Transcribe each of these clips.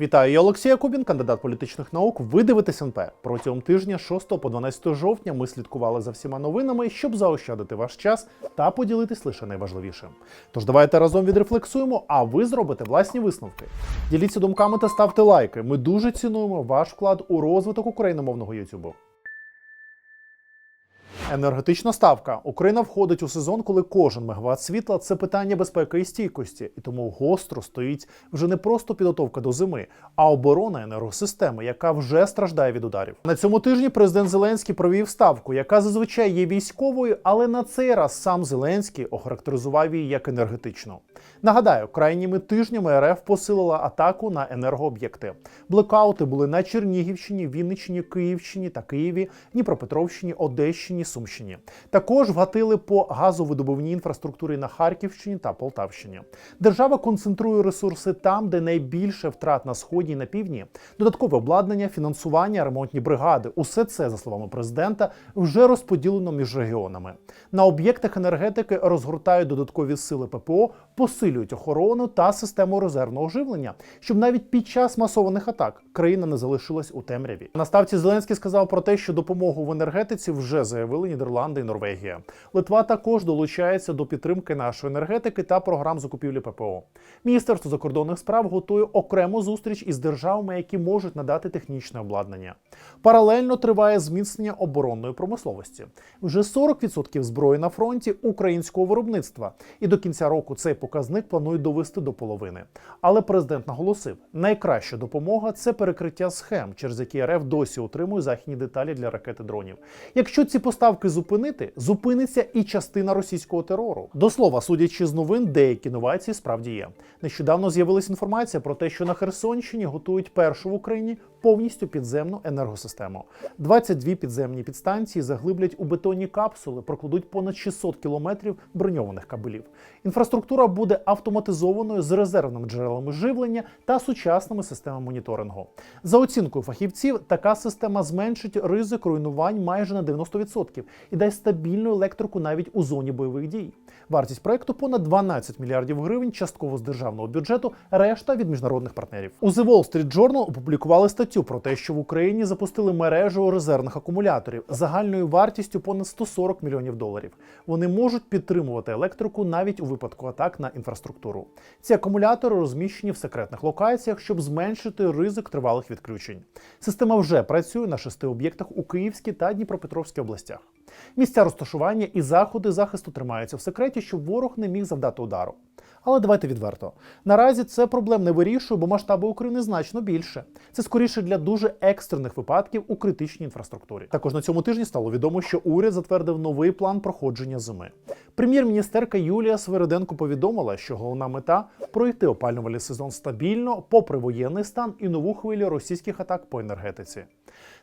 Вітаю, я Олексія Кубін, кандидат політичних наук. Ви дивитесь НП. Протягом тижня 6 по 12 жовтня ми слідкували за всіма новинами, щоб заощадити ваш час та поділитись лише найважливішим. Тож давайте разом відрефлексуємо, а ви зробите власні висновки. Діліться думками та ставте лайки. Ми дуже цінуємо ваш вклад у розвиток україномовного Ютубу. Енергетична ставка. Україна входить у сезон, коли кожен мегаватт світла це питання безпеки і стійкості, і тому гостро стоїть вже не просто підготовка до зими, а оборона енергосистеми, яка вже страждає від ударів. На цьому тижні президент Зеленський провів ставку, яка зазвичай є військовою, але на цей раз сам Зеленський охарактеризував її як енергетичну. Нагадаю, крайніми тижнями РФ посилила атаку на енергооб'єкти. Блекаути були на Чернігівщині, Вінниччині, Київщині та Києві, Дніпропетровщині, Одещині, Сумщині. Також вгатили по газовидобувній інфраструктурі на Харківщині та Полтавщині. Держава концентрує ресурси там, де найбільше втрат на сході і на півдні. Додаткове обладнання, фінансування, ремонтні бригади. Усе це, за словами президента, вже розподілено між регіонами. На об'єктах енергетики розгортають додаткові сили ППО, посилюють охорону та систему резервного живлення, щоб навіть під час масованих атак країна не залишилась у темряві. На ставці Зеленський сказав про те, що допомогу в енергетиці вже заявили Нідерланди і Норвегія. Литва також долучається до підтримки нашої енергетики та програм закупівлі ППО. Міністерство закордонних справ готує окрему зустріч із державами, які можуть надати технічне обладнання. Паралельно триває зміцнення оборонної промисловості. Вже 40% зброї на фронті українського виробництва, і до кінця року цей показник планують довести до половини. Але президент наголосив: найкраща допомога це перекриття схем, через які РФ досі отримує західні деталі для ракети дронів. Якщо ці поставки зупинити, зупиниться і частина російського терору. До слова, судячи з новин, деякі новації справді є. Нещодавно з'явилася інформація про те, що на Херсонщині готують першу в Україні повністю підземну енергосистему. 22 підземні підстанції заглиблять у бетонні капсули, прокладуть понад 600 кілометрів броньованих кабелів. Інфраструктура буде автоматизованою з резервними джерелами живлення та сучасними системами моніторингу. За оцінкою фахівців, така система зменшить ризик руйнувань майже на 90% і дасть стабільну електрику навіть у зоні бойових дій. Вартість проекту понад 12 мільярдів гривень, частково з державного бюджету, решта від міжнародних партнерів. У The Wall Street Journal опублікували статтю про те, що в Україні запустили мережу резервних акумуляторів загальною вартістю понад 140 мільйонів доларів. Вони можуть підтримувати електрику навіть у випадку атак на інфраструктуру. Ці акумулятори розміщені в секретних локаціях, щоб зменшити ризик тривалих відключень. Система вже працює на шести об'єктах у Київській та Дніпропетровській областях. Місця розташування і заходи захисту тримаються в секреті, щоб ворог не міг завдати удару. Але давайте відверто. Наразі це проблем не вирішує, бо масштаби України значно більше. Це скоріше для дуже екстрених випадків у критичній інфраструктурі. Також на цьому тижні стало відомо, що уряд затвердив новий план проходження зими. Прем'єр-міністерка Юлія Свериденко повідомила, що головна мета пройти опалювальний сезон стабільно, попри воєнний стан і нову хвилю російських атак по енергетиці.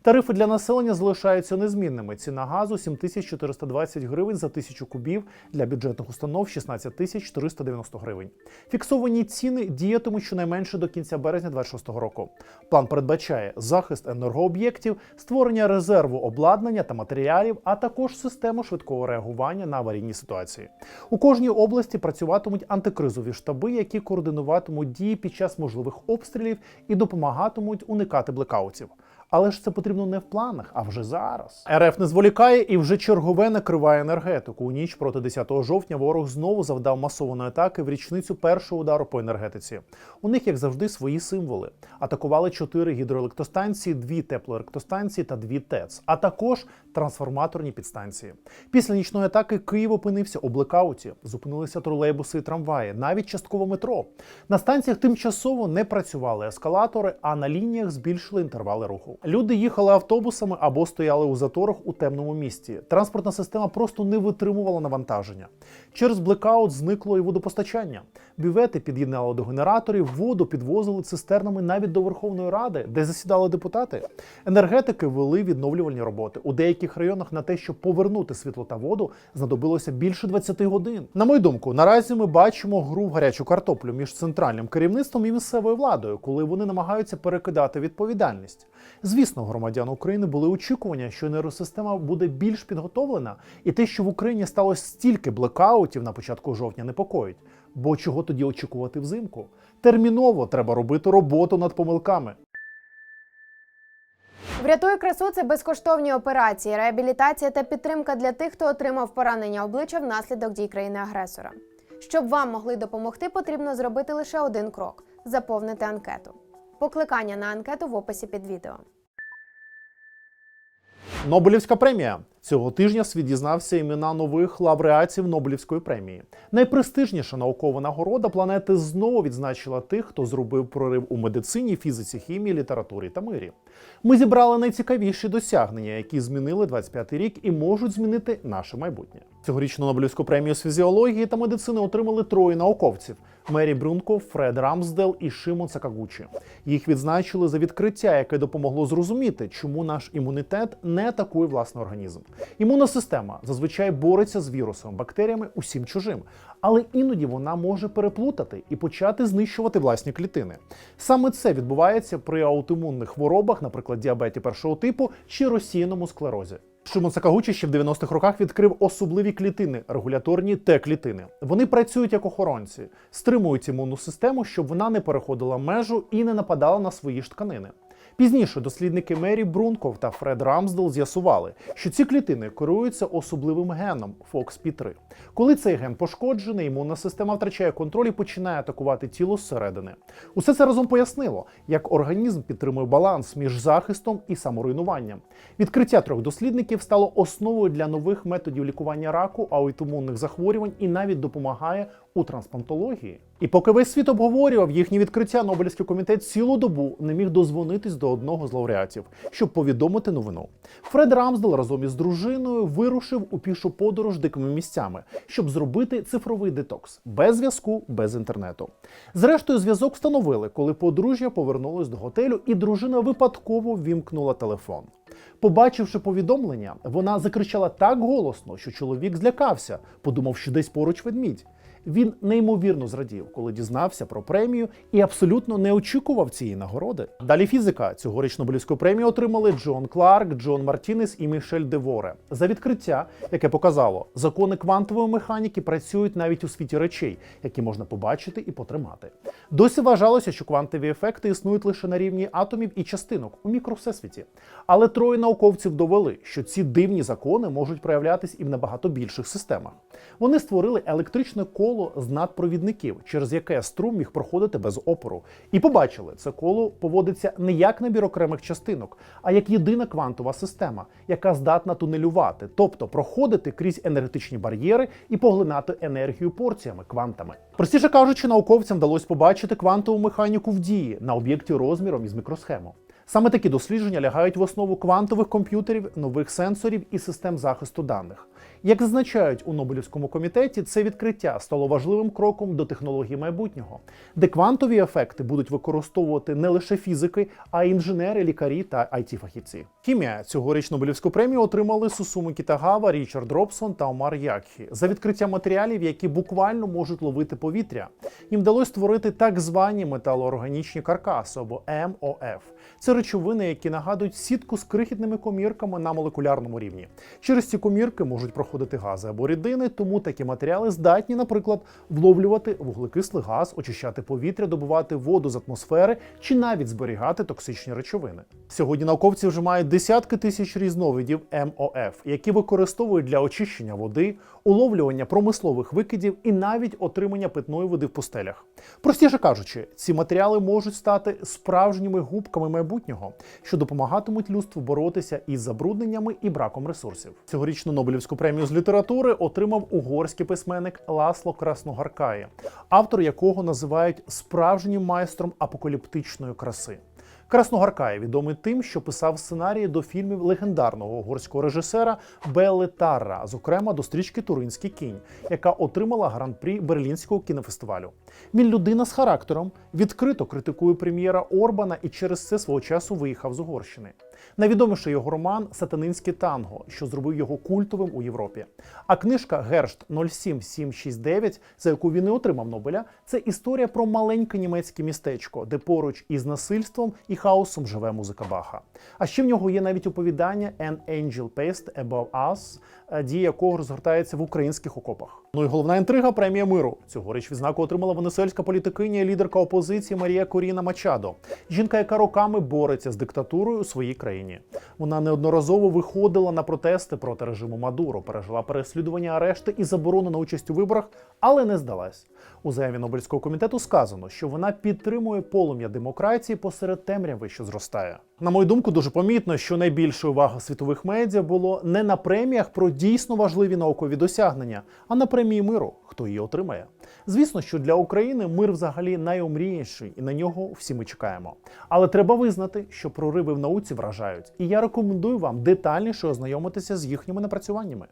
Тарифи для населення залишаються незмінними. Ціна газу 7420 гривень за тисячу кубів для бюджетних установ 16 490 гривень. Фіксовані ціни діятимуть щонайменше до кінця березня 2026 року. План передбачає захист енергооб'єктів, створення резерву обладнання та матеріалів, а також систему швидкого реагування на аварійні ситуації. У кожній області працюватимуть антикризові штаби, які координуватимуть дії під час можливих обстрілів і допомагатимуть уникати блекаутів. Але ж це потрібно не в планах, а вже зараз. РФ не зволікає і вже чергове накриває енергетику. У ніч проти 10 жовтня ворог знову завдав масованої атаки в річницю першого удару по енергетиці. У них, як завжди, свої символи. Атакували чотири гідроелектростанції, дві теплоелектростанції та дві ТЕЦ, а також трансформаторні підстанції. Після нічної атаки Київ опинився у блекауті. Зупинилися тролейбуси і трамваї, навіть частково метро. На станціях тимчасово не працювали ескалатори, а на лініях збільшили інтервали руху. Люди їхали автобусами або стояли у заторах у темному місті. Транспортна система просто не витримувала навантаження. Через блекаут зникло і водопостачання. Бювети під'єднали до генераторів, воду підвозили цистернами навіть до Верховної Ради, де засідали депутати. Енергетики вели відновлювальні роботи. У деяких районах на те, щоб повернути світло та воду, знадобилося більше 20 годин. На мою думку, наразі ми бачимо гру в гарячу картоплю між центральним керівництвом і місцевою владою, коли вони намагаються перекидати відповідальність. Звісно, громадян України були очікування, що енергосистема буде більш підготовлена, і те, що в Україні сталося стільки блекаутів на початку жовтня, непокоїть. Бо чого тоді очікувати взимку? Терміново треба робити роботу над помилками. Врятуй красу це безкоштовні операції, реабілітація та підтримка для тих, хто отримав поранення обличчя внаслідок дій країни-агресора. Щоб вам могли допомогти, потрібно зробити лише один крок заповнити анкету. Покликання на анкету в описі під відео. Нобелівська премія цього тижня світ дізнався імена нових лауреатів Нобелівської премії. Найпрестижніша наукова нагорода планети знову відзначила тих, хто зробив прорив у медицині, фізиці, хімії, літературі та мирі. Ми зібрали найцікавіші досягнення, які змінили 25-й рік і можуть змінити наше майбутнє. Цьогорічну Нобелівську премію з фізіології та медицини отримали троє науковців: Мері Брюнко, Фред Рамсдел і Шимон Сакагучі. Їх відзначили за відкриття, яке допомогло зрозуміти, чому наш імунітет не атакує власний організм. Імунна система зазвичай бореться з вірусами, бактеріями усім чужим, але іноді вона може переплутати і почати знищувати власні клітини. Саме це відбувається при аутоімунних хворобах, наприклад, діабеті першого типу чи розсіяному склерозі. Шимон Сакагучі ще в 90-х роках відкрив особливі клітини, регуляторні Т-клітини. Вони працюють як охоронці, стримують імунну систему, щоб вона не переходила межу і не нападала на свої ж тканини. Пізніше дослідники Мері Брунков та Фред Рамсдел з'ясували, що ці клітини керуються особливим геном FOXP3. Коли цей ген пошкоджений, імунна система втрачає контроль і починає атакувати тіло зсередини. Усе це разом пояснило, як організм підтримує баланс між захистом і саморуйнуванням. Відкриття трьох дослідників стало основою для нових методів лікування раку, аутоімунних захворювань і навіть допомагає у трансплантології. І поки весь світ обговорював їхні відкриття, Нобелівський комітет цілу добу не міг дозвонитись до одного з лауреатів, щоб повідомити новину. Фред Рамсдел разом із дружиною вирушив у пішу подорож дикими місцями, щоб зробити цифровий детокс без зв'язку, без інтернету. Зрештою, зв'язок встановили, коли подружжя повернулось до готелю, і дружина випадково ввімкнула телефон. Побачивши повідомлення, вона закричала так голосно, що чоловік злякався, подумав, що десь поруч ведмідь. Він неймовірно зрадів, коли дізнався про премію і абсолютно не очікував цієї нагороди. Далі фізика цьогоріч Нобелівську премію отримали Джон Кларк, Джон Мартінес і Мішель Деворе за відкриття, яке показало, закони квантової механіки працюють навіть у світі речей, які можна побачити і потримати. Досі вважалося, що квантові ефекти існують лише на рівні атомів і частинок у мікровсесвіті. Але троє науковців довели, що ці дивні закони можуть проявлятись і в набагато більших системах. Вони створили електричне коло з надпровідників, через яке струм міг проходити без опору. І побачили, це коло поводиться не як набір окремих частинок, а як єдина квантова система, яка здатна тунелювати, тобто проходити крізь енергетичні бар'єри і поглинати енергію порціями квантами. Простіше кажучи, науковцям вдалося побачити квантову механіку в дії на об'єкті розміром із мікросхему. Саме такі дослідження лягають в основу квантових комп'ютерів, нових сенсорів і систем захисту даних. Як зазначають у Нобелівському комітеті, це відкриття стало важливим кроком до технології майбутнього, де квантові ефекти будуть використовувати не лише фізики, а й інженери, лікарі та it фахівці Хімія цьогоріч Нобелівську премію отримали Сусуми Кітагава, Річард Робсон та Омар Якхі за відкриття матеріалів, які буквально можуть ловити повітря. Їм вдалося створити так звані металоорганічні каркаси або МОФ. Це речовини, які нагадують сітку з крихітними комірками на молекулярному рівні. Через ці комірки можуть проходити гази або рідини, тому такі матеріали здатні, наприклад, вловлювати вуглекислий газ, очищати повітря, добувати воду з атмосфери чи навіть зберігати токсичні речовини. Сьогодні науковці вже мають десятки тисяч різновидів МОФ, які використовують для очищення води, уловлювання промислових викидів і навіть отримання питної води в пустелях. Простіше кажучи, ці матеріали можуть стати справжніми губками майбутнього, що допомагатимуть людству боротися із забрудненнями і браком ресурсів. Цьогорічну Нобелівську премію з літератури отримав угорський письменник Ласло Красногаркає, автор якого називають справжнім майстром апокаліптичної краси. Красногаркає відомий тим, що писав сценарії до фільмів легендарного угорського режисера Белли Тарра, зокрема до стрічки Туринський кінь, яка отримала гран-прі Берлінського кінофестивалю. Він людина з характером, відкрито критикує прем'єра Орбана і через це свого часу виїхав з Угорщини. Найвідоміший його роман Сатанинське танго, що зробив його культовим у Європі. А книжка Гершт 07769, за яку він і отримав Нобеля, це історія про маленьке німецьке містечко, де поруч із насильством і хаосом живе музика Баха. А ще в нього є навіть оповідання An Angel Paced Above Us, дія якого розгортається в українських окопах. Ну і головна інтрига премія миру. Цьогоріч відзнаку отримала венесуельська політикиня і лідерка опозиції Марія Коріна Мачадо. Жінка, яка роками бореться з диктатурою у своїй країні. Вона неодноразово виходила на протести проти режиму Мадуро, пережила переслідування, арешти і заборону на участь у виборах, але не здалась. У заяві Нобелівського комітету сказано, що вона підтримує полум'я демократії посеред темряви, що зростає. На мою думку, дуже помітно, що найбільша увага світових медіа було не на преміях про дійсно важливі наукові досягнення, а на премії миру, хто її отримає. Звісно, що для України мир взагалі найомріяніший, і на нього всі ми чекаємо. Але треба визнати, що прориви в науці вражають, і я рекомендую вам детальніше ознайомитися з їхніми напрацюваннями.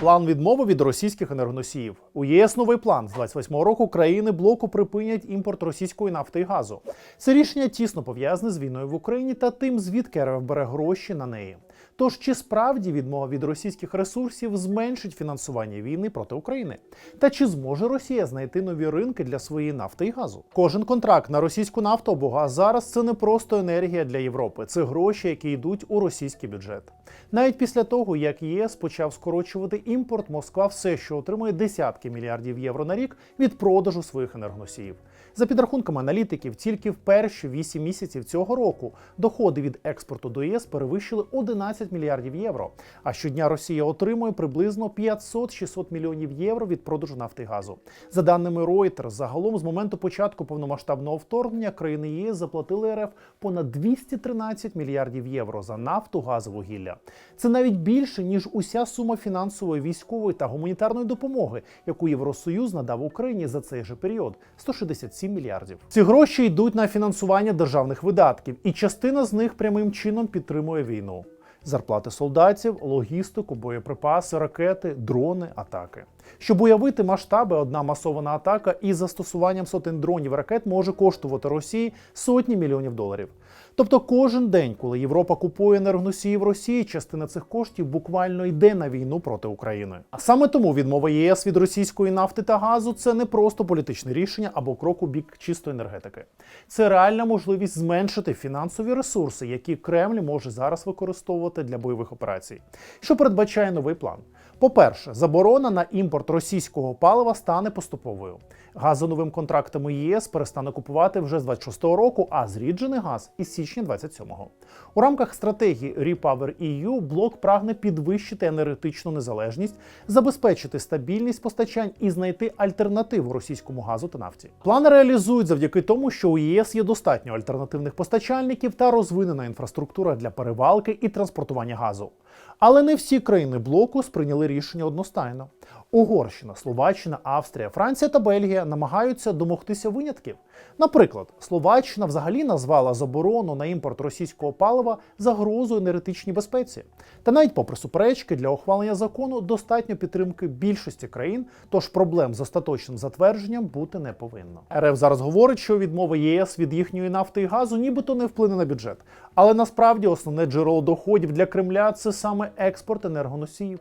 План відмови від російських енергоносіїв. У ЄС новий план з 28-го року країни блоку припинять імпорт російської нафти і газу. Це рішення тісно пов'язане з війною в Україні та тим, звідки РФ бере гроші на неї. Тож чи справді відмова від російських ресурсів зменшить фінансування війни проти України? Та чи зможе Росія знайти нові ринки для своєї нафти і газу? Кожен контракт на російську нафту або газ зараз це не просто енергія для Європи, це гроші, які йдуть у російський бюджет. Навіть після того, як ЄС почав скорочувати імпорт, Москва все, що отримує десятки мільярдів євро на рік від продажу своїх енергоносіїв. За підрахунками аналітиків, тільки в перші 8 місяців цього року доходи від експорту до ЄС перевищили 11 мільярдів євро. А щодня Росія отримує приблизно 500-600 мільйонів євро від продажу нафти і газу. За даними Reuters, загалом з моменту початку повномасштабного вторгнення країни ЄС заплатили РФ понад 213 мільярдів євро за нафту, газ вугілля. Це навіть більше ніж уся сума фінансової, військової та гуманітарної допомоги, яку Євросоюз надав Україні за цей же період 167 мільярдів. Ці гроші йдуть на фінансування державних видатків, і частина з них прямим чином підтримує війну. Зарплати солдатів, логістику, боєприпаси, ракети, дрони, атаки. Щоб уявити масштаби, одна масована атака із застосуванням сотень дронів ракет може коштувати Росії сотні мільйонів доларів. Тобто кожен день, коли Європа купує енергоносії в Росії, частина цих коштів буквально йде на війну проти України. А саме тому відмова ЄС від російської нафти та газу це не просто політичне рішення або крок у бік чистої енергетики. Це реальна можливість зменшити фінансові ресурси, які Кремль може зараз використовувати для бойових операцій. Що передбачає новий план? По-перше, заборона на імпорт російського палива стане поступовою. Газ за новим контрактами ЄС перестане купувати вже з 26-го року, а зріджений газ із січня 27-го. У рамках стратегії Repower EU блок прагне підвищити енергетичну незалежність, забезпечити стабільність постачань і знайти альтернативу російському газу та нафті. План реалізують завдяки тому, що у ЄС є достатньо альтернативних постачальників та розвинена інфраструктура для перевалки і транспортування газу. Але не всі країни блоку сприйняли рішення одностайно. Угорщина, Словаччина, Австрія, Франція та Бельгія намагаються домогтися винятків. Наприклад, Словаччина взагалі назвала заборону на імпорт російського палива загрозою енергетичній безпеці. Та навіть попри суперечки для ухвалення закону достатньо підтримки більшості країн, тож проблем з остаточним затвердженням бути не повинно. РФ зараз говорить, що відмова ЄС від їхньої нафти і газу нібито не вплине на бюджет. Але насправді основне джерело доходів для Кремля це саме експорт енергоносіїв.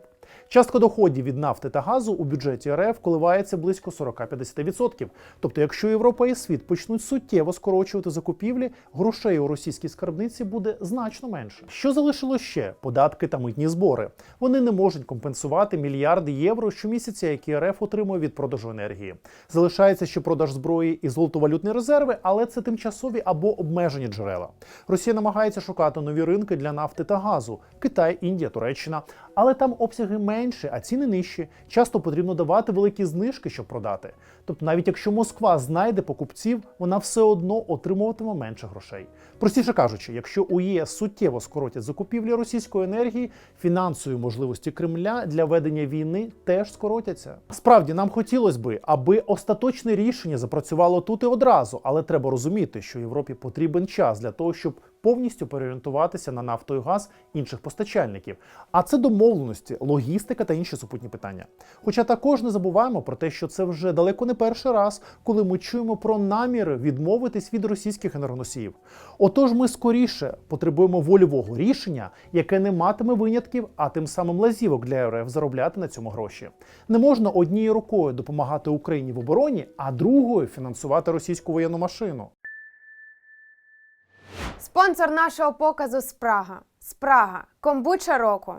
Частка доходів від нафти та газу у бюджеті РФ коливається близько 40-50%. Тобто, якщо Європа і світ почнуть суттєво скорочувати закупівлі, грошей у російській скарбниці буде значно менше. Що залишило ще? Податки та митні збори. Вони не можуть компенсувати мільярди євро щомісяця, які РФ отримує від продажу енергії. Залишається ще продаж зброї і золотовалютні резерви, але це тимчасові або обмежені джерела. Росія намагається шукати нові ринки для нафти та газу: Китай, Індія, Туреччина. Але там обсяги менші, а ціни нижчі. Часто потрібно давати великі знижки, щоб продати. Тобто, навіть якщо Москва знайде покупців, вона все одно отримуватиме менше грошей. Простіше кажучи, якщо у ЄС суттєво скоротять закупівлі російської енергії, фінансові можливості Кремля для ведення війни теж скоротяться. Справді нам хотілося би, аби остаточне рішення запрацювало тут і одразу, але треба розуміти, що Європі потрібен час для того, щоб повністю переорієнтуватися на нафту і газ інших постачальників. А це домовленості, логістика та інші супутні питання. Хоча також не забуваємо про те, що це вже далеко не перший раз, коли ми чуємо про наміри відмовитись від російських енергоносіїв. Отож, ми скоріше потребуємо вольового рішення, яке не матиме винятків, а тим самим лазівок для РФ заробляти на цьому гроші. Не можна однією рукою допомагати Україні в обороні, а другою фінансувати російську воєнну машину. Спонсор нашого показу Спрага. Спрага. Комбуча року.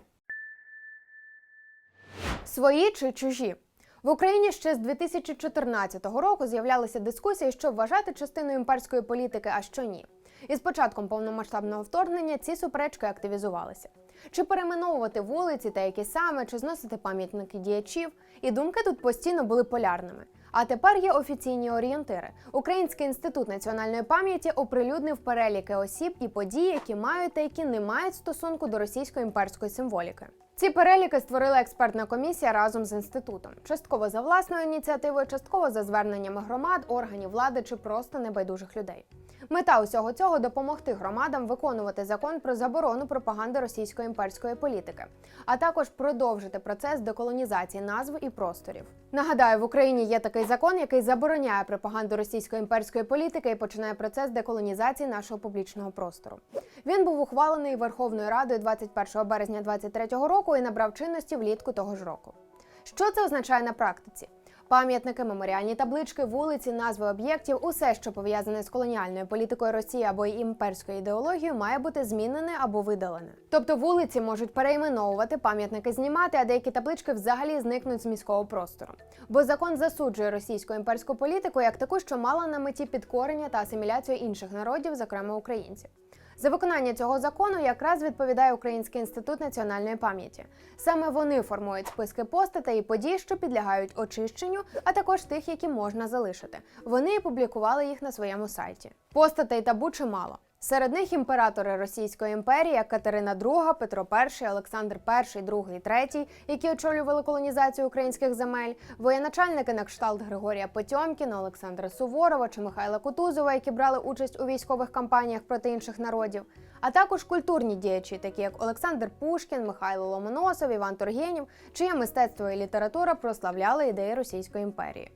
Свої чи чужі? В Україні ще з 2014 року з'являлися дискусії, що вважати частиною імперської політики, а що ні. І з початком повномасштабного вторгнення ці суперечки активізувалися. Чи перейменовувати вулиці та які саме, чи зносити пам'ятники діячів, і думки тут постійно були полярними. А тепер є офіційні орієнтири. Український інститут національної пам'яті оприлюднив переліки осіб і подій, які мають та які не мають стосунку до російської імперської символіки. Ці переліки створила експертна комісія разом з інститутом, частково за власною ініціативою, частково за зверненнями громад, органів влади чи просто небайдужих людей. Мета усього цього допомогти громадам виконувати закон про заборону пропаганди російської імперської політики, а також продовжити процес деколонізації назв і просторів. Нагадаю, в Україні є такий закон, який забороняє пропаганду російської імперської політики і починає процес деколонізації нашого публічного простору. Він був ухвалений Верховною Радою 21 березня 2023 року і набрав чинності влітку того ж року. Що це означає на практиці? Пам'ятники, меморіальні таблички, вулиці, назви об'єктів, усе, що пов'язане з колоніальною політикою Росії або імперською ідеологією, має бути змінене або видалене. Тобто вулиці можуть перейменовувати, пам'ятники знімати, а деякі таблички взагалі зникнуть з міського простору. Бо закон засуджує російську імперську політику як таку, що мала на меті підкорення та асиміляцію інших народів, зокрема українців. За виконання цього закону якраз відповідає Український інститут національної пам'яті. Саме вони формують списки постатей і подій, що підлягають очищенню, а також тих, які можна залишити. Вони публікували їх на своєму сайті. Постатей табу чимало. Серед них імператори Російської імперії, Катерина II, Петро І, Олександр І, II, III, які очолювали колонізацію українських земель, воєначальники на кшталт Григорія Потьомкіна, Олександра Суворова чи Михайла Кутузова, які брали участь у військових кампаніях проти інших народів, а також культурні діячі, такі як Олександр Пушкін, Михайло Ломоносов, Іван Тургенєв, чиє мистецтво і література прославляли ідеї Російської імперії.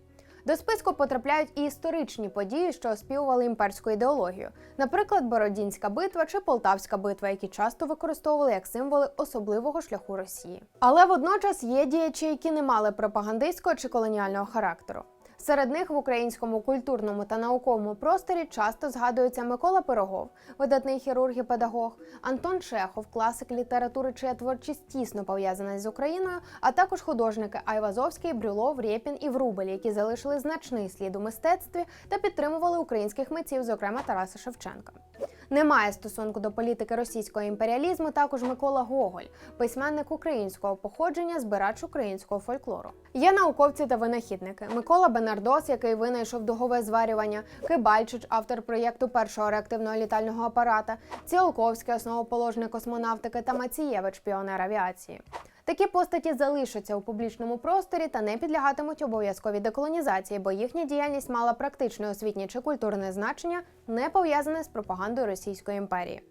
До списку потрапляють і історичні події, що оспівували імперську ідеологію, наприклад, Бородінська битва чи Полтавська битва, які часто використовували як символи особливого шляху Росії. Але водночас є діячі, які не мали пропагандистського чи колоніального характеру. Серед них в українському культурному та науковому просторі часто згадується Микола Пирогов, видатний хірург і педагог, Антон Чехов, класик літератури, чия творчість тісно пов'язана з Україною, а також художники Айвазовський, Брюлов, Рєпін і Врубель, які залишили значний слід у мистецтві та підтримували українських митців, зокрема Тараса Шевченка. Немає стосунку до політики російського імперіалізму також Микола Гоголь, письменник українського походження, збирач українського фольклору. Є науковці та винахідники. Микола Бенардос, який винайшов дугове зварювання, Кибальчич, автор проєкту першого реактивного літального апарата, Ціолковський, основоположник космонавтики та Мацієвич, піонер авіації. Такі постаті залишаться у публічному просторі та не підлягатимуть обов'язковій деколонізації, бо їхня діяльність мала практичне освітнє чи культурне значення, не пов'язане з пропагандою Російської імперії.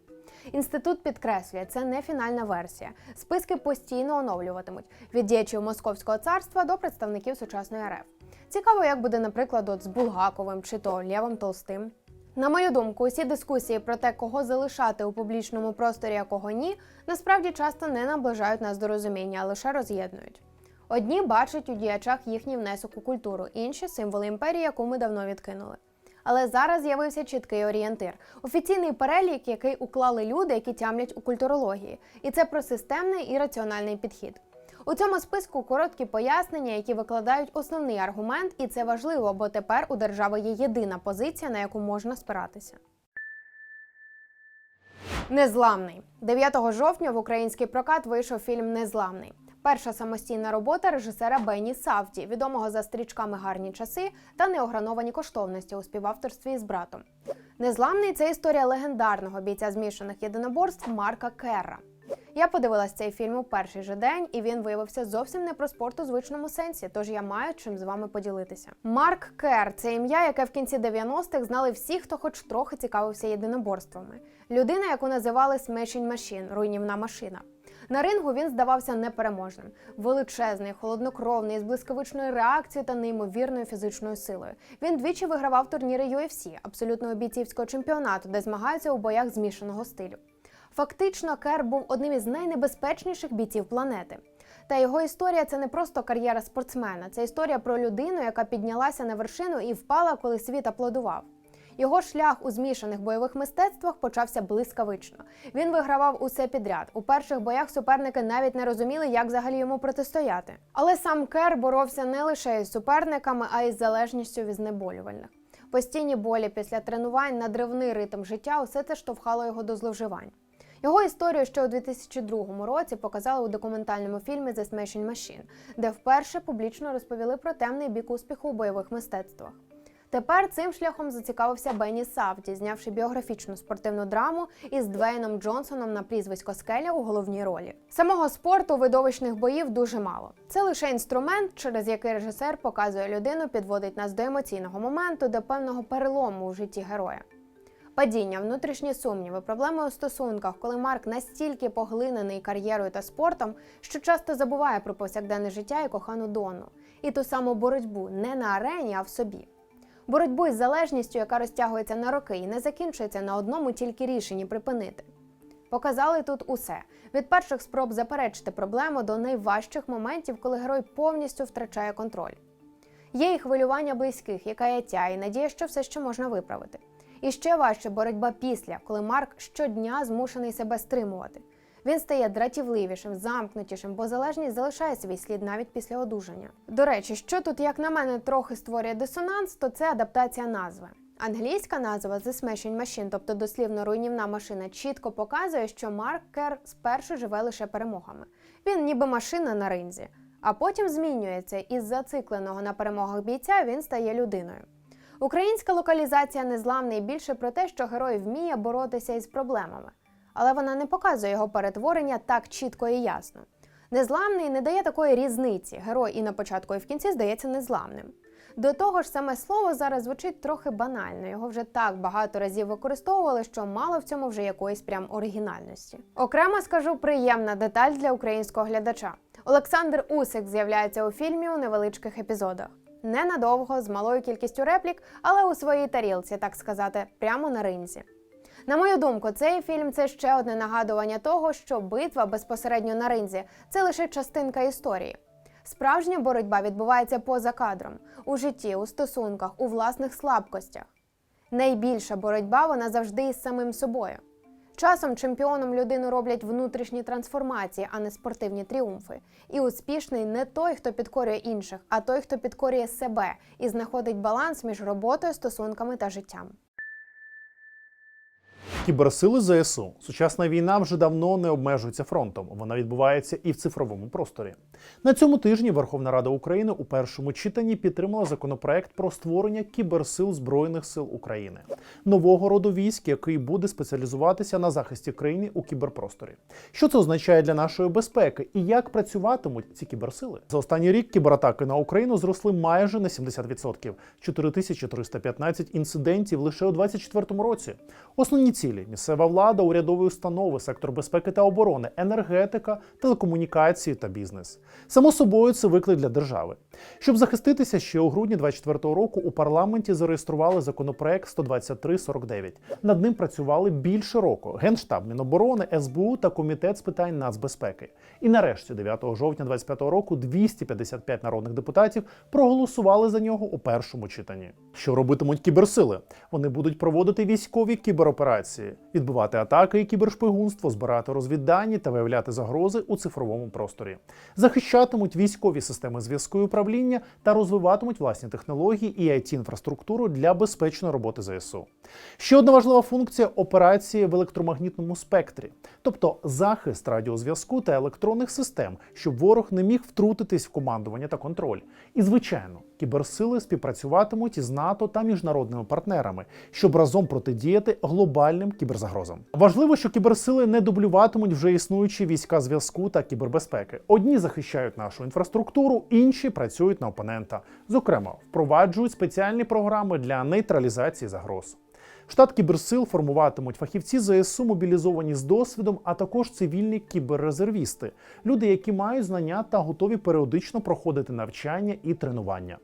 Інститут підкреслює, це не фінальна версія. Списки постійно оновлюватимуть від діячів Московського царства до представників сучасної РФ. Цікаво, як буде, наприклад, от з Булгаковим чи то Лєвом Толстим. На мою думку, усі дискусії про те, кого залишати у публічному просторі, а кого ні, насправді часто не наближають нас до розуміння, а лише роз'єднують. Одні бачать у діячах їхній внесок у культуру, інші символи імперії, яку ми давно відкинули. Але зараз з'явився чіткий орієнтир, офіційний перелік, який уклали люди, які тямлять у культурології, і це про системний і раціональний підхід. У цьому списку короткі пояснення, які викладають основний аргумент, і це важливо, бо тепер у держави є єдина позиція, на яку можна спиратися. Незламний 9 жовтня в український прокат вийшов фільм Незламний. Перша самостійна робота режисера Бенні Савті, відомого за стрічками Гарні часи та неограновані коштовності у співавторстві із братом. Незламний це історія легендарного бійця змішаних єдиноборств Марка Керра. Я подивилась цей фільм у перший же день, і він виявився зовсім не про спорт у звичному сенсі, тож я маю чим з вами поділитися. Марк Кер це ім'я, яке в кінці 90-х знали всі, хто хоч трохи цікавився єдиноборствами. Людина, яку називали Smashing Machine – руйнівна машина. На рингу він здавався непереможним, величезний, холоднокровний, з блискавичною реакцією та неймовірною фізичною силою. Він двічі вигравав турніри UFC, абсолютного бійцівського чемпіонату, де змагаються у боях змішаного стилю. Фактично, Кер був одним із найнебезпечніших бійців планети. Та його історія це не просто кар'єра спортсмена, це історія про людину, яка піднялася на вершину і впала, коли світ аплодував. Його шлях у змішаних бойових мистецтвах почався блискавично. Він вигравав усе підряд. У перших боях суперники навіть не розуміли, як взагалі йому протистояти. Але сам Кер боровся не лише із суперниками, а й з залежністю від знеболювальних. Постійні болі після тренувань, надривний ритм життя усе це штовхало його до зловживань. Його історію ще у 2002 році показали у документальному фільмі The Smashing Machine, де вперше публічно розповіли про темний бік успіху у бойових мистецтвах. Тепер цим шляхом зацікавився Бенні Савді, знявши біографічну спортивну драму із Двейном Джонсоном на прізвисько Скеля у головній ролі. Самого спорту видовищних боїв дуже мало. Це лише інструмент, через який режисер показує людину, підводить нас до емоційного моменту, до певного перелому у житті героя. Падіння, внутрішні сумніви, проблеми у стосунках, коли Марк настільки поглинений кар'єрою та спортом, що часто забуває про повсякденне життя і кохану Дону, і ту саму боротьбу не на арені, а в собі. Боротьбу із залежністю, яка розтягується на роки і не закінчується на одному тільки рішенні припинити. Показали тут усе від перших спроб заперечити проблему до найважчих моментів, коли герой повністю втрачає контроль. Є і хвилювання близьких, яка є тя, і надія, що все ще можна виправити. І ще важче боротьба після, коли Марк щодня змушений себе стримувати. Він стає дратівливішим, замкнутішим, бо залежність залишає свій слід навіть після одужання. До речі, що тут, як на мене, трохи створює дисонанс, то це адаптація назви. Англійська назва The Smashing Machine, тобто дослівно руйнівна машина, чітко показує, що Марк Кер спершу живе лише перемогами. Він ніби машина на ринзі, а потім змінюється, і з зацикленого на перемогах бійця він стає людиною. Українська локалізація незламний більше про те, що герой вміє боротися із проблемами, але вона не показує його перетворення так чітко і ясно. Незламний не дає такої різниці. Герой і на початку, і в кінці здається незламним. До того ж, саме слово зараз звучить трохи банально. Його вже так багато разів використовували, що мало в цьому вже якоїсь прям оригінальності. Окремо скажу приємна деталь для українського глядача. Олександр Усик з'являється у фільмі у невеличких епізодах. Ненадовго, з малою кількістю реплік, але у своїй тарілці, так сказати, прямо на ринзі. На мою думку, цей фільм це ще одне нагадування того, що битва безпосередньо на ринзі це лише частинка історії. Справжня боротьба відбувається поза кадром, у житті, у стосунках, у власних слабкостях. Найбільша боротьба вона завжди із самим собою. Часом чемпіоном людину роблять внутрішні трансформації, а не спортивні тріумфи. І успішний не той, хто підкорює інших, а той, хто підкорює себе і знаходить баланс між роботою, стосунками та життям. Кіберсили ЗСУ. Сучасна війна вже давно не обмежується фронтом. Вона відбувається і в цифровому просторі. На цьому тижні Верховна Рада України у першому читанні підтримала законопроект про створення кіберсил Збройних сил України, нового роду військ, який буде спеціалізуватися на захисті країни у кіберпросторі. Що це означає для нашої безпеки і як працюватимуть ці кіберсили? За останній рік кібератаки на Україну зросли майже на 70%. 4315 інцидентів лише у 2024 році. Основні цілі місцева влада, урядові установи, сектор безпеки та оборони, енергетика, телекомунікації та бізнес. Само собою, це виклик для держави. Щоб захиститися, ще у грудні 2024 року у парламенті зареєстрували законопроект 12349. Над ним працювали більше року Генштаб, Міноборони, СБУ та Комітет з питань нацбезпеки. І нарешті, 9 жовтня 2025 року, 255 народних депутатів проголосували за нього у першому читанні. Що робитимуть кіберсили? Вони будуть проводити військові кібероперації, відбивати атаки і кібершпигунство, збирати розвіддані та виявляти загрози у цифровому просторі, захищатимуть військові системи зв'язку і управління та розвиватимуть власні технології і it інфраструктуру для безпечної роботи ЗСУ. Ще одна важлива функція операції в електромагнітному спектрі, тобто захист радіозв'язку та електронних систем, щоб ворог не міг втрутитись в командування та контроль. І звичайно, кіберсили співпрацюватимуть із НАТО та міжнародними партнерами, щоб разом протидіяти глобальним кіберзагрозам. Важливо, що кіберсили не дублюватимуть вже існуючі війська зв'язку та кібербезпеки. Одні захищають нашу інфраструктуру, інші працюють на опонента. Зокрема, впроваджують спеціальні програми для нейтралізації загроз. Штат кіберсил формуватимуть фахівці ЗСУ, мобілізовані з досвідом, а також цивільні кіберрезервісти, люди, які мають знання та готові періодично проходити навчання і тренування.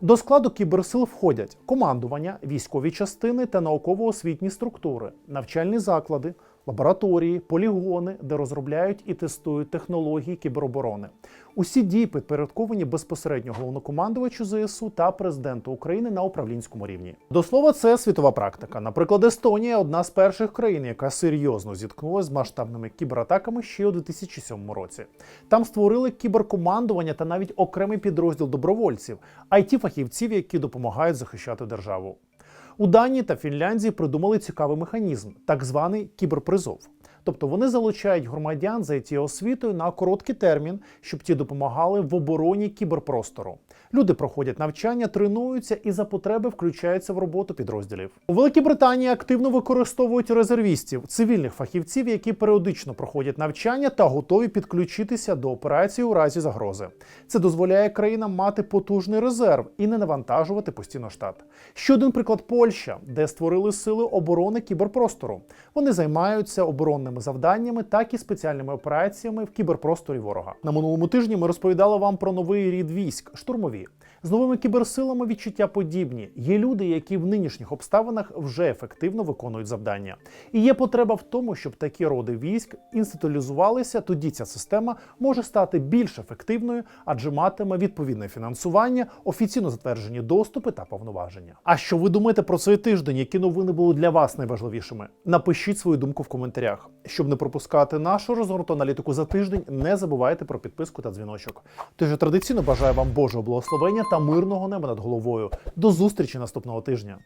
До складу кіберсил входять командування, військові частини та науково-освітні структури, навчальні заклади, лабораторії, полігони, де розробляють і тестують технології кібероборони. Усі дії підпорядковані безпосередньо головнокомандувачу ЗСУ та президенту України на управлінському рівні. До слова, це світова практика. Наприклад, Естонія одна з перших країн, яка серйозно зіткнулася з масштабними кібератаками ще у 2007 році. Там створили кіберкомандування та навіть окремий підрозділ добровольців, it фахівців, які допомагають захищати державу. У Данії та Фінляндії придумали цікавий механізм, так званий кіберпризов. Тобто вони залучають громадян за it освітою на короткий термін, щоб ті допомагали в обороні кіберпростору. Люди проходять навчання, тренуються і за потреби включаються в роботу підрозділів. У Великій Британії активно використовують резервістів, цивільних фахівців, які періодично проходять навчання та готові підключитися до операції у разі загрози. Це дозволяє країнам мати потужний резерв і не навантажувати постійно штат. Ще один приклад Польща, де створили сили оборони кіберпростору. Вони займаються оборонними завданнями, так і спеціальними операціями в кіберпросторі ворога. На минулому тижні ми розповідали вам про новий рід військ штурмові. З новими кіберсилами відчуття подібні. Є люди, які в нинішніх обставинах вже ефективно виконують завдання. І є потреба в тому, щоб такі роди військ інституалізувалися. Тоді ця система може стати більш ефективною, адже матиме відповідне фінансування, офіційно затверджені доступи та повноваження. А що ви думаєте про цей тиждень? Які новини були для вас найважливішими? Напишіть свою думку в коментарях. Щоб не пропускати нашу розгорнуту аналітику за тиждень, не забувайте про підписку та дзвіночок. Тож традиційно бажаю вам Божого благословення та мирного неба над головою. До зустрічі наступного тижня.